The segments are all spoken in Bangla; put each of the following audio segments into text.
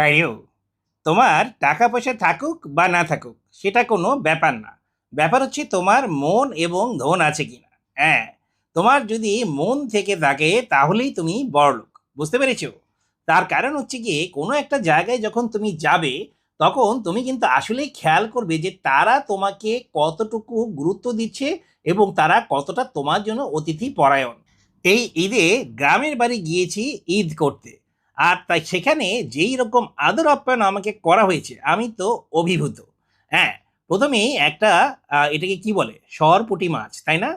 হ্যাঁ তোমার টাকা পয়সা থাকুক বা না থাকুক, সেটা কোনো ব্যাপার না। ব্যাপার হচ্ছে তোমার মন এবং ধন আছে কিনা। হ্যাঁ তোমার যদি মন থেকে থাকে, তাহলেই তুমি বড়লোক বুঝতে পেরেছ? তার কারণ হচ্ছে গিয়ে, কোনো একটা জায়গায় যখন তুমি যাবে, তখন তুমি কিন্তু আসলেই খেয়াল করবে যে তারা তোমাকে কতটুকু গুরুত্ব দিচ্ছে এবং তারা কতটা তোমার জন্য অতিথি পরায়ণ। এই ঈদে গ্রামের বাড়ি গিয়েছি ঈদ করতে। আর তাই সেখানে যেই রকম আদর আপ্যায়ন আমাকে করা হয়েছে, আমি তো অভিভূত। হ্যাঁ প্রথমেই একটা এটাকে কি বলে? সর পুঁটি মাছ, তাই না?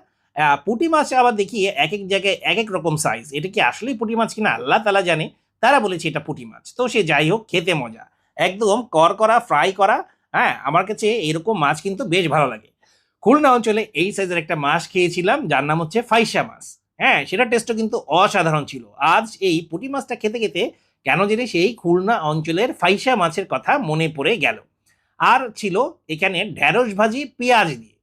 পুঁটি মাছ আবার দেখি এক এক জায়গায় এক এক রকম সাইজ এটা কি আসলেই পুঁটি মাছ কিনা? আল্লাহ তালা জানে। তারা বলেছে এটা পুঁটি মাছ। তো সে যাই হোক, খেতে মজা। একদম কর করা ফ্রাই করা হ্যাঁ আমার কাছে এরকম মাছ কিন্তু বেশ ভালো লাগে। খুলনা অঞ্চলে এই সাইজের একটা মাছ খেয়েছিলাম, যার নাম হচ্ছে ফাইসা মাছ। হ্যাঁ সেটা টেস্টও কিন্তু অসাধারণ ছিল। আজ এই পুঁটি মাছটা খেতে খেতে কেন জানি সেই খুলনা অঞ্চলের ফাইসা মাছের কথা মনে পড়ে গেল। আর ছিল এখানে ঢ্যাঁড়স ভাজি, পেঁয়াজ দিয়ে।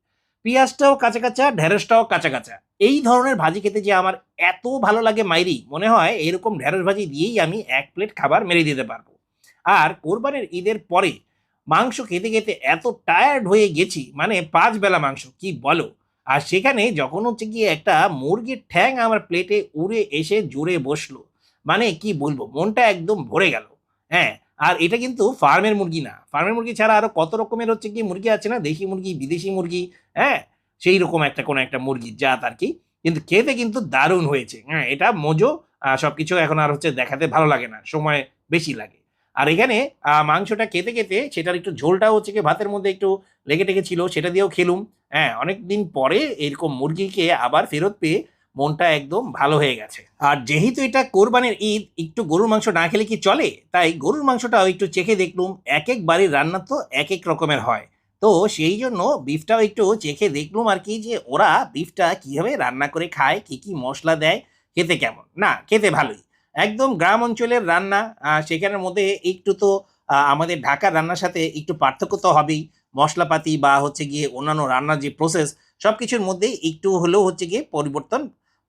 পেঁয়াজটাও কাঁচা কাঁচা ঢ্যাঁড়সটাও কাঁচা কাঁচা। এই ধরনের ভাজি খেতে যে আমার এত ভালো লাগে মাইরি, মনে হয় এরকম ঢ্যাঁড়স ভাজি দিয়েই আমি এক প্লেট খাবার মেরে দিতে পারব। আর কোরবানের ঈদের পরে মাংস খেতে খেতে এত টায়ার্ড হয়ে গেছি মানে পাঁচ বেলা মাংস, কি বলো? আর সেখানে যখন হচ্ছে গিয়ে একটা মুরগির ঠ্যাং আমার প্লেটে উড়ে এসে জুড়ে বসল। মানে কি বলব? মনটা একদম ভরে গেল। হ্যাঁ আর এটা কিন্তু ফার্মের মুরগি না। ফার্মের মুরগি ছাড়া আরও কত রকমের হচ্ছে কি মুরগি আছে না? দেশি মুরগি বিদেশি মুরগি হ্যাঁ? সেই রকম একটা কোনো একটা মুরগির জাত আর কি। কিন্তু খেতে কিন্তু দারুণ হয়েছে। হ্যাঁ এটা মজো আহ, সবকিছু এখন আর হচ্ছে দেখাতে ভালো লাগে না। সময় বেশি লাগে। আর এখানে মাংসটা খেতে খেতে সেটার একটু ঝোলটাও হচ্ছে কি, ভাতের মধ্যে একটু লেগে টেগে ছিল, সেটা দিয়েও খেলুম। হ্যাঁ অনেক দিন পরে এরকম মুরগিকে আবার ফেরত পেয়ে মনটা একদম ভালো হয়ে গেছে। আর যেহেতু এটা কোরবানির ঈদ, একটু গরুর মাংস না খেলে কি চলে? তাই গরুর মাংসটাও একটু চেখে দেখলুম এক এক বাড়ির রান্না তো এক এক রকমের হয়। তো সেই জন্য বিফটাও একটু চেখে দেখলুম আর কি যে ওরা বিফটা কীভাবে রান্না করে খায়, কি কি মশলা দেয়, খেতে কেমন? না, খেতে ভালোই। একদম গ্রাম অঞ্চলের রান্না সেখানের মধ্যে একটু তো আমাদের ঢাকার রান্নার সাথে একটু পার্থক্য তো হবেই। মশলাপাতি বা হচ্ছে গিয়ে অন্যান্য রান্নার যে প্রসেস সব কিছুর মধ্যেই একটু হলেও হচ্ছে গিয়ে পরিবর্তন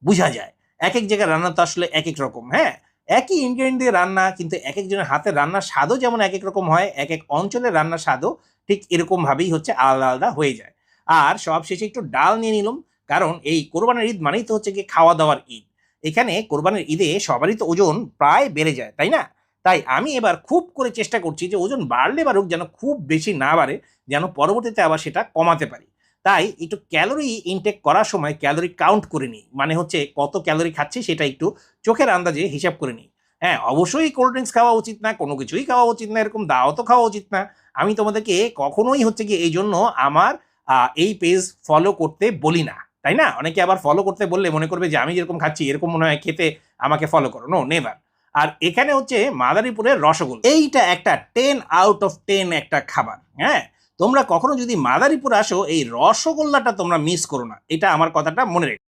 বোঝা যায়। এক এক জায়গায় রান্না তো আসলে এক এক রকম হ্যাঁ? একই ইনগ্রেডিয়েন্ট দিয়ে রান্না, কিন্তু এক একজনের হাতের রান্নার স্বাদও যেমন এক এক রকম হয় এক এক অঞ্চলের রান্নার স্বাদও ঠিক এরকমভাবেই হচ্ছে আলাদা আলাদা হয়ে যায়। আর সব শেষে একটু ডাল নিয়ে নিলাম, কারণ এই কোরবানির ঈদ মানেই তো হচ্ছে গিয়ে খাওয়া দাওয়ার ঈদ। এখানে কোরবানির ঈদে সবারই তো ওজন প্রায় বেড়ে যায়, তাই না? তাই আমি এবার খুব করে চেষ্টা করছি যে ওজন বাড়লে বাড়ুক, যেন খুব বেশি না বাড়ে, যেন পরবর্তীতে আবার সেটা কমাতে পারি। তাই একটু ক্যালোরি ইনটেক করার সময় ক্যালোরি কাউন্ট করে নিই মানে হচ্ছে কত ক্যালোরি খাচ্ছি সেটা একটু চোখের আন্দাজে হিসাব করে নিই। হ্যাঁ অবশ্যই কোল্ড ড্রিঙ্কস খাওয়া উচিত না, কোনো কিছুই খাওয়া উচিত না, এরকম দাওয়াতও খাওয়া উচিত না। আমি তোমাদেরকে কখনোই হচ্ছে কি এই জন্য আমার এই পেজ ফলো করতে বলি না। তাই না? অনেকে আবার ফলো করতে বললে মনে করবে যে, আমি যেরকম খাচ্ছি, এরকম মনে হয় খেতে আমাকে ফলো করো। নো নেভার আর এখানে হচ্ছে মাদারীপুরের রসগোল্লা। এইটা একটা টেন আউট অফ টেন একটা খাবার হ্যাঁ? তোমরা কখনো যদি মাদারীপুর আসো, এই রসগোল্লাটা তোমরা মিস করো না। এটা আমার কথাটা মনে রেখো।